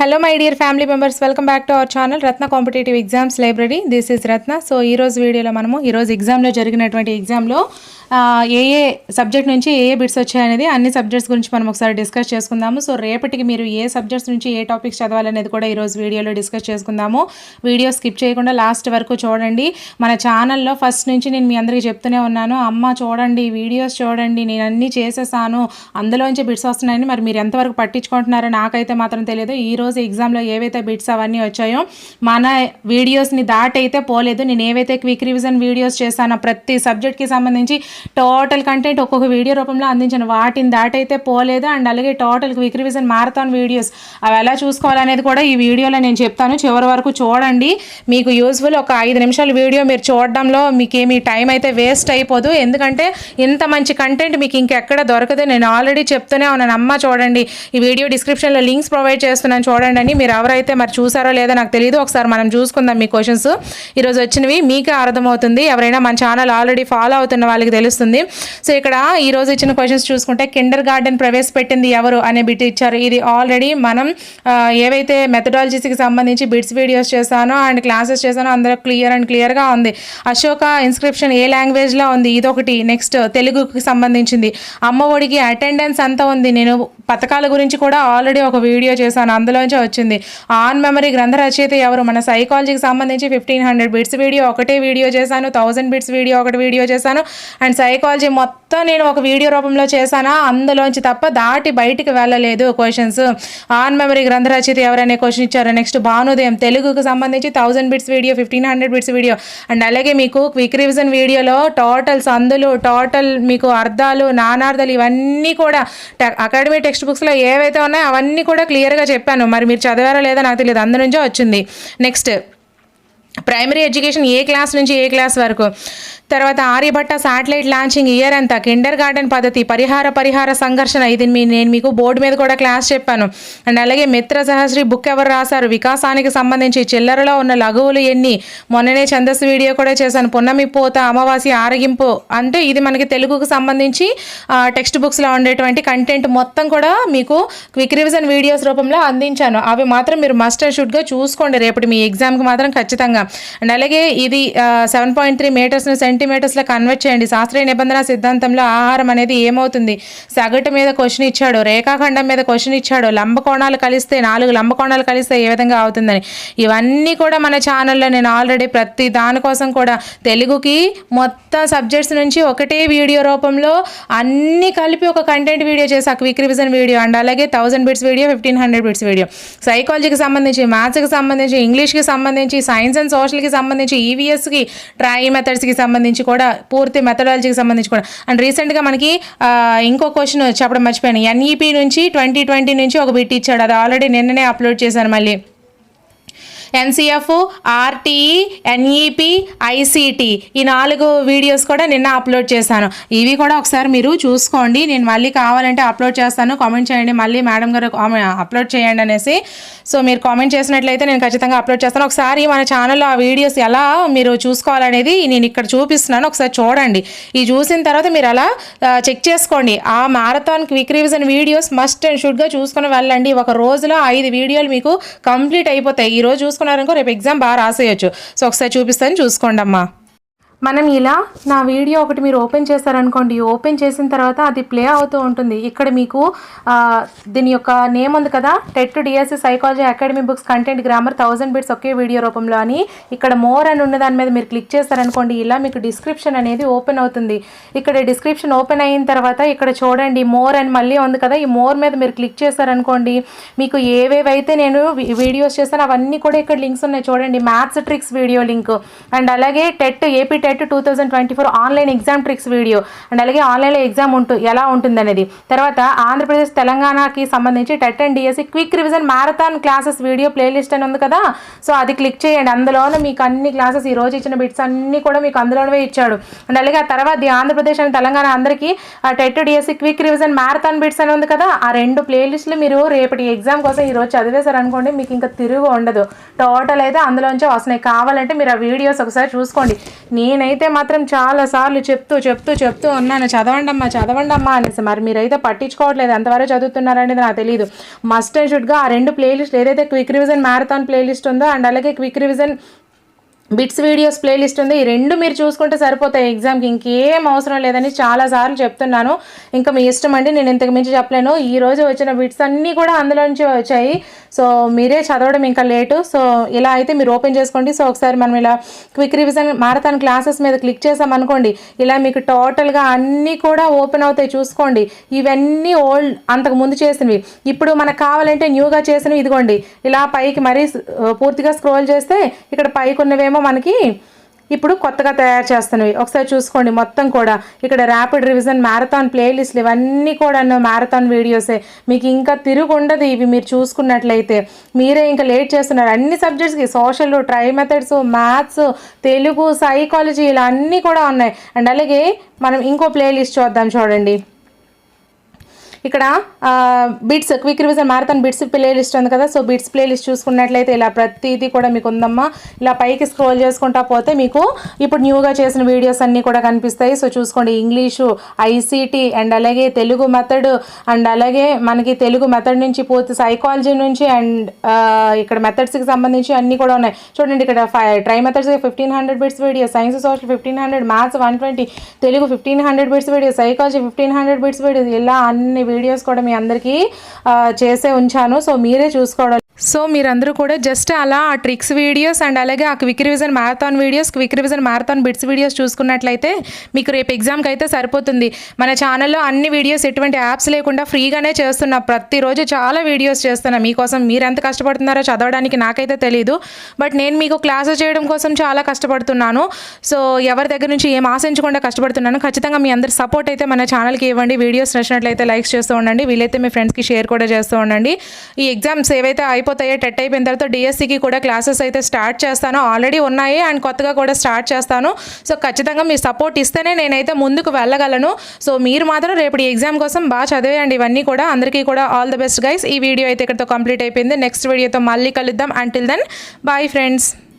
Hello my dear family members welcome back to our channel Ratna competitive exams library this is Ratna so ఈ రోజు వీడియోలో మనము ఈరోజు ఎగ్జామ్లో జరిగినటువంటి ఎగ్జామ్లో ఏ ఏ సబ్జెక్ట్ నుంచి ఏ ఏ బిట్స్ వచ్చాయనేది అన్ని సబ్జెక్ట్స్ గురించి మనం ఒకసారి డిస్కస్ చేసుకుందాము. సో రేపటికి మీరు ఏ సబ్జెక్ట్స్ నుంచి ఏ టాపిక్స్ చదవాలనేది కూడా ఈరోజు వీడియోలో డిస్కస్ చేసుకుందాము. వీడియో స్కిప్ చేయకుండా లాస్ట్ వరకు చూడండి. మన ఛానల్లో ఫస్ట్ నుంచి నేను మీ అందరికీ చెప్తూనే ఉన్నాను. అమ్మ చూడండి వీడియోస్ చూడండి నేను అన్నీ చేసేసాను. అందులోంచి బిట్స్ వస్తున్నాయని మరి మీరు ఎంతవరకు పట్టించుకుంటున్నారో నాకైతే మాత్రం తెలియదు. ఈరోజు రోజు ఎగ్జామ్లో ఏవైతే బిట్స్ అవన్నీ వచ్చాయో మన వీడియోస్ని దాటైతే పోలేదు. నేను ఏవైతే క్విక్ రివిజన్ వీడియోస్ చేశానో ప్రతి సబ్జెక్ట్కి సంబంధించి టోటల్ కంటెంట్ ఒక్కొక్క వీడియో రూపంలో అందించాను. వాటిని దాటైతే పోలేదు. అండ్ అలాగే total quick revision marathon videos అవి ఎలా చూసుకోవాలనేది కూడా ఈ వీడియోలో నేను చెప్తాను. చివరి వరకు చూడండి. మీకు యూస్ఫుల్ ఒక ఐదు నిమిషాల వీడియో మీరు చూడడంలో మీకు ఏమి టైం అయితే వేస్ట్ అయిపోదు. ఎందుకంటే ఇంత మంచి కంటెంట్ మీకు ఇంకెక్కడ దొరకదు. నేను ఆల్రెడీ చెప్తూనే ఉన్నాను. అమ్మ చూడండి. ఈ వీడియో డిస్క్రిప్షన్లో లింక్స్ ప్రొవైడ్ చేస్తున్నాను. చూడండి. అని మీరు ఎవరైతే మరి చూసారో లేదో నాకు తెలియదు ఒకసారి మనం చూసుకుందాం మీ క్వశ్చన్స్ ఈరోజు వచ్చినవి మీకే అర్థమవుతుంది. ఎవరైనా మన ఛానల్ ఆల్రెడీ ఫాలో అవుతున్న వాళ్ళకి తెలుస్తుంది. సో ఇక్కడ ఈరోజు ఇచ్చిన క్వశ్చన్స్ చూసుకుంటే కిండర్ గార్డెన్ ప్రవేశపెట్టింది ఎవరు? అనే బిట్ ఇచ్చారు. ఇది ఆల్రెడీ మనం ఏవైతే మెథడాలజీస్కి సంబంధించి బిట్స్ వీడియోస్ చేశానో అండ్ క్లాసెస్ చేశానో అందరూ క్లియర్ అండ్ క్లియర్గా ఉంది. అశోక ఇన్స్క్రిప్షన్ ఏ లాంగ్వేజ్లో ఉంది? ఇదొకటి. నెక్స్ట్ తెలుగుకి సంబంధించింది. అమ్మ ఒడికి అటెండెన్స్ అంతా ఉంది? నేను పథకాల గురించి కూడా ఆల్రెడీ ఒక వీడియో చేశాను. అందులో అందులోంచే వచ్చింది. ఆన్ మెమరీ గ్రంథ రచయిత ఎవరు? మన సైకాలజీకి సంబంధించి ఫిఫ్టీన్ హండ్రెడ్ బిట్స్ వీడియో ఒకటే వీడియో చేశాను థౌజండ్ బిట్స్ వీడియో ఒకటి వీడియో చేశాను. అండ్ సైకాలజీ మొత్తం నేను ఒక వీడియో రూపంలో చేశానా? అందులోంచి తప్ప దాటి బయటికి వెళ్ళలేదు క్వశ్చన్స్ ఆన్ మెమరీ గ్రంథ రచయిత ఎవరనే క్వశ్చన్ ఇచ్చారు. నెక్స్ట్ భానుదయం తెలుగుకు సంబంధించి thousand bits video fifteen hundred bits video and అలాగే మీకు క్విక్ రివిజన్ వీడియోలో టోటల్ సందులు టోటల్ మీకు అర్థాలు నానార్థాలు ఇవన్నీ కూడా అకాడమీ టెక్స్ట్ బుక్స్లో ఏవైతే ఉన్నాయో అవన్నీ కూడా క్లియర్గా చెప్పాను. మరి మీరు చదివారా లేదా నాకు తెలియదు. అందు నుంచే వచ్చింది. నెక్స్ట్ ప్రైమరీ ఎడ్యుకేషన్ ఏ క్లాస్ నుంచి ఏ క్లాస్ వరకు? తర్వాత ఆర్యభట్ట శాటిలైట్ లాంచింగ్ ఇయర్ అంతా కిండర్ గార్డెన్ పద్ధతి పరిహార పరిహార సంఘర్షణ. ఇది మీ నేను మీకు బోర్డు మీద కూడా క్లాస్ చెప్పాను. అండ్ అలాగే మిత్ర సహశ్రీ బుక్ ఎవరు రాశారు? వికాసానికి సంబంధించి చిల్లరలో ఉన్న లఘువులు ఎన్ని? మొన్ననే ఛందస్సు వీడియో కూడా చేశాను. పున్నమి పోత అమావాస్య ఆరగింపు అంటే ఇది మనకి తెలుగుకు సంబంధించి టెక్స్ట్ బుక్స్లో ఉండేటువంటి కంటెంట్ మొత్తం కూడా మీకు క్విక్ రివిజన్ వీడియోస్ రూపంలో అందించాను. అవి మాత్రం మీరు మస్ట్ అండ్ షుడ్గా చూసుకోండి. రేపటి మీ ఎగ్జామ్కి మాత్రం ఖచ్చితంగా. అండ్ అలాగే ఇది సెవెన్ పాయింట్ త్రీ మీటర్స్ని సెంటీమీటర్స్లో కన్వర్ట్ చేయండి. శాస్త్రీయ నిబంధన సిద్ధాంతంలో ఆహారం అనేది ఏమవుతుంది? సగటు మీద క్వశ్చన్ ఇచ్చాడు రేఖాఖండం మీద క్వశ్చన్ ఇచ్చాడు లంబకోణాలు కలిస్తే నాలుగు లంబకోణాలు కలిస్తే ఏ విధంగా అవుతుందని. ఇవన్నీ కూడా మన ఛానల్లో నేను ఆల్రెడీ ప్రతి దానికోసం కూడా తెలుగుకి మొత్తం సబ్జెక్ట్స్ నుంచి ఒకటే వీడియో రూపంలో అన్నీ కలిపి ఒక కంటెంట్ వీడియో చేసా. క్విక్ రివిజన్ వీడియో అండ్ అలాగే thousand bits video fifteen hundred bits video సైకాలజీకి సంబంధించి మ్యాథ్స్కి సంబంధించి ఇంగ్లీష్కి సంబంధించి సైన్స్ అండ్ సోషల్కి సంబంధించి ఈవీఎస్కి ట్రై మెథడ్స్కి సంబంధించి కూడా పూర్తి మెథడాలజీకి సంబంధించి కూడా. అండ్ రీసెంట్గా మనకి ఇంకో క్వశ్చన్ చెప్పడం మర్చిపోయాను. ఎన్ఈపీ నుంచి ట్వంటీ ట్వంటీ నుంచి ఒక బిట్ ఇచ్చాడు. అది ఆల్రెడీ నిన్ననే అప్లోడ్ చేశాను మళ్ళీ. ఎన్సిఎఫ్ ఆర్టీఈ ఎన్ఈపి ఐసీటీ ఈ నాలుగు వీడియోస్ కూడా నిన్న అప్లోడ్ చేశాను. ఇవి కూడా ఒకసారి మీరు చూసుకోండి. నేను మళ్ళీ కావాలంటే అప్లోడ్ చేస్తాను. కామెంట్ చేయండి. మళ్ళీ మేడం గారు అప్లోడ్ చేయండి అనేసి. సో మీరు కామెంట్ చేసినట్లయితే నేను ఖచ్చితంగా అప్లోడ్ చేస్తాను. ఒకసారి మన ఛానల్లో ఆ వీడియోస్ ఎలా మీరు చూసుకోవాలనేది నేను ఇక్కడ చూపిస్తున్నాను. ఒకసారి చూడండి. ఈ చూసిన తర్వాత మీరు అలా చెక్ చేసుకోండి. ఆ marathon quick revision videos must and షుడ్గా చూసుకుని వెళ్ళండి. ఒక రోజులో ఐదు వీడియోలు మీకు కంప్లీట్ అయిపోతాయి. ఈరోజు రోజు చేసుకున్నారనుకో రేపు ఎగ్జామ్ బాగా రాసేయచ్చు. సో ఒకసారి చూపిస్తాను చూసుకోండి అమ్మా మనం ఇలా నా వీడియో ఒకటి మీరు ఓపెన్ చేశారనుకోండి ఓపెన్ చేసిన తర్వాత అది ప్లే అవుతూ ఉంటుంది. ఇక్కడ మీకు దీని యొక్క నేమ్ ఉంది కదా TET DSC psychology academy books content grammar thousand bits ఒకే వీడియో రూపంలో అని ఇక్కడ మోర్ అని ఉన్న దాని మీద మీరు క్లిక్ చేస్తారనుకోండి ఇలా మీకు డిస్క్రిప్షన్ అనేది ఓపెన్ అవుతుంది. ఇక్కడ డిస్క్రిప్షన్ ఓపెన్ అయిన తర్వాత ఇక్కడ చూడండి మోర్ అని మళ్ళీ ఉంది కదా ఈ మోర్ మీద మీరు క్లిక్ చేస్తారనుకోండి మీకు ఏవేవైతే నేను వీడియోస్ చేస్తానో అవన్నీ కూడా ఇక్కడ లింక్స్ ఉన్నాయి. చూడండి maths tricks video link. And అలాగే TET AP TET two thousand twenty four online exam tricks video and అలాగే ఆన్లైన్లో ఎగ్జామ్ ఉంటు ఎలా ఉంటుందనేది. తర్వాత ఆంధ్రప్రదేశ్ తెలంగాణకి సంబంధించి TET and DSC quick revision marathon classes video playlist అని ఉంది కదా. సో అది క్లిక్ చేయండి. అందులోనే మీకు అన్ని క్లాసెస్ ఈ రోజు ఇచ్చిన బిట్స్ అన్నీ కూడా మీకు అందులోనే ఇచ్చాడు. అండ్ అలాగే ఆ తర్వాత ఆంధ్రప్రదేశ్ అండ్ తెలంగాణ అందరికీ ఆ TET DSC quick revision marathon bits అని ఉంది కదా. ఆ రెండు ప్లేలిస్టులు మీరు రేపటి ఎగ్జామ్ కోసం ఈరోజు చదివేశారు అనుకోండి మీకు ఇంకా తిరుగు ఉండదు టోటల్ అయితే అందులోంచే వస్తున్నాయి. కావాలంటే మీరు ఆ వీడియోస్ ఒకసారి చూసుకోండి. నేను నేనైతే మాత్రం చాలా సార్లు చెప్తూ చెప్తూ చెప్తూ ఉన్నాను. చదవండమ్మా చదవండమ్మా అనేసి. మరి మీరైతే పట్టించుకోవట్లేదు. ఎంతవరకు చదువుతున్నారనేది నాకు తెలియదు మస్ట్ అండ్ షుడ్గా ఆ రెండు ప్లేలిస్ట్ ఏదైతే క్విక్ రివిజన్ మ్యారథాన్ ప్లేలిస్ట్ ఉందో అండ్ అలాగే quick revision bits videos playlist ఉంది. ఈ రెండు మీరు చూసుకుంటే సరిపోతాయి. ఎగ్జామ్కి ఇంకేం అవసరం లేదని చాలాసార్లు చెప్తున్నాను. ఇంకా మీ ఇష్టం అండి నేను ఇంతకు మించి చెప్పలేను. ఈ రోజు వచ్చిన బిట్స్ అన్నీ కూడా అందులో నుంచి వచ్చాయి. సో మీరే చదవడం ఇంకా లేటు. సో ఇలా అయితే మీరు ఓపెన్ చేసుకోండి. సో ఒకసారి మనం ఇలా క్విక్ రివిజన్ మారథాన్ క్లాసెస్ మీద క్లిక్ చేసామనుకోండి ఇలా మీకు టోటల్గా అన్నీ కూడా ఓపెన్ అవుతాయి చూసుకోండి. ఇవన్నీ ఓల్డ్ అంతకు ముందు చేసినవి. ఇప్పుడు మనకు కావాలంటే న్యూగా చేసినవి ఇదిగోండి. ఇలా పైకి మరీ పూర్తిగా స్క్రోల్ చేస్తే ఇక్కడ పైకి ఉన్నవేమో మనకి ఇప్పుడు కొత్తగా తయారు చేస్తున్నవి. ఒకసారి చూసుకోండి మొత్తం కూడా. ఇక్కడ ర్యాపిడ్ రివిజన్ మ్యారథాన్ ప్లేలిస్ట్లు ఇవన్నీ కూడా మ్యారథాన్ వీడియోసే మీకు ఇంకా తిరుగుండదు ఇవి మీరు చూసుకున్నట్లయితే. మీరే ఇంకా లేట్ చేస్తున్నారు. అన్ని సబ్జెక్ట్స్కి social tri methods maths Telugu psychology ఇలా అన్నీ కూడా ఉన్నాయి. అండ్ అలాగే మనం ఇంకో ప్లేలిస్ట్ చూద్దాం చూడండి. ఇక్కడ bits quick revision marathon bits playlist ఉంది కదా సో బిట్స్ ప్లేలిస్ట్ చూసుకున్నట్లయితే ఇలా ప్రతిదీ కూడా మీకు ఉందమ్మా. ఇలా పైకి స్క్రోల్ చేసుకుంటా పోతే మీకు ఇప్పుడు న్యూగా చేసిన వీడియోస్ అన్నీ కూడా కనిపిస్తాయి. సో చూసుకోండి ఇంగ్లీషు ఐసీటీ అండ్ అలాగే తెలుగు మెథడ్ అండ్ అలాగే మనకి తెలుగు మెథడ్ నుంచి పూర్తి సైకాలజీ నుంచి అండ్ ఇక్కడ మెథడ్స్కి సంబంధించి అన్నీ కూడా ఉన్నాయి. చూడండి ఇక్కడ tri methods fifteen hundred bits video science social fifteen hundred maths one twenty Telugu fifteen hundred bits video psychology fifteen hundred bits video ఇలా అన్ని వీడియోస్ కూడా మీ అందరికీ చేసే ఉంచాను. సో మీరే చూసుకోవడం సో మీరందరూ కూడా జస్ట్ అలా ఆ ట్రిక్స్ వీడియోస్ అండ్ అలాగే ఆ quick revision marathon videos quick revision marathon bits videos చూసుకున్నట్లయితే మీకు రేపు ఎగ్జామ్కి అయితే సరిపోతుంది. మన ఛానల్లో అన్ని వీడియోస్ ఎటువంటి యాప్స్ లేకుండా ఫ్రీగానే చేస్తున్నా. ప్రతిరోజు చాలా వీడియోస్ చేస్తున్నా. మీకోసం మీరు ఎంత కష్టపడుతున్నారో చదవడానికి నాకైతే తెలియదు బట్ నేను మీకు క్లాసెస్ చేయడం కోసం చాలా కష్టపడుతున్నాను. సో ఎవరి దగ్గర నుంచి ఏం ఆశించకుండా కష్టపడుతున్నాను ఖచ్చితంగా మీ అందరి సపోర్ట్ అయితే మన ఛానల్కి ఇవ్వండి. వీడియోస్ నచ్చినట్లయితే లైక్స్ చేస్తూ ఉండండి. వీలైతే మీ ఫ్రెండ్స్కి షేర్ కూడా చేస్తూ ఉండండి. ఈ ఎగ్జామ్స్ ఏవైతే అయిపోతాయో టెట్ అయిపోయిన తర్వాత డిఎస్సికి కూడా క్లాసెస్ అయితే స్టార్ట్ చేస్తాను. ఆల్రెడీ ఉన్నాయి అండ్ కొత్తగా కూడా స్టార్ట్ చేస్తాను. సో ఖచ్చితంగా మీ సపోర్ట్ ఇస్తేనే నేనైతే ముందుకు వెళ్ళగలను. సో మీరు మాత్రం రేపు ఈ ఎగ్జామ్ కోసం బాగా చదివేయండి. ఇవన్నీ కూడా అందరికీ కూడా ఆల్ ద బెస్ట్ గైస్ ఈ వీడియో అయితే ఇక్కడితో కంప్లీట్ అయిపోయింది. నెక్స్ట్ వీడియోతో మళ్ళీ కలుద్దాం. Until then bye friends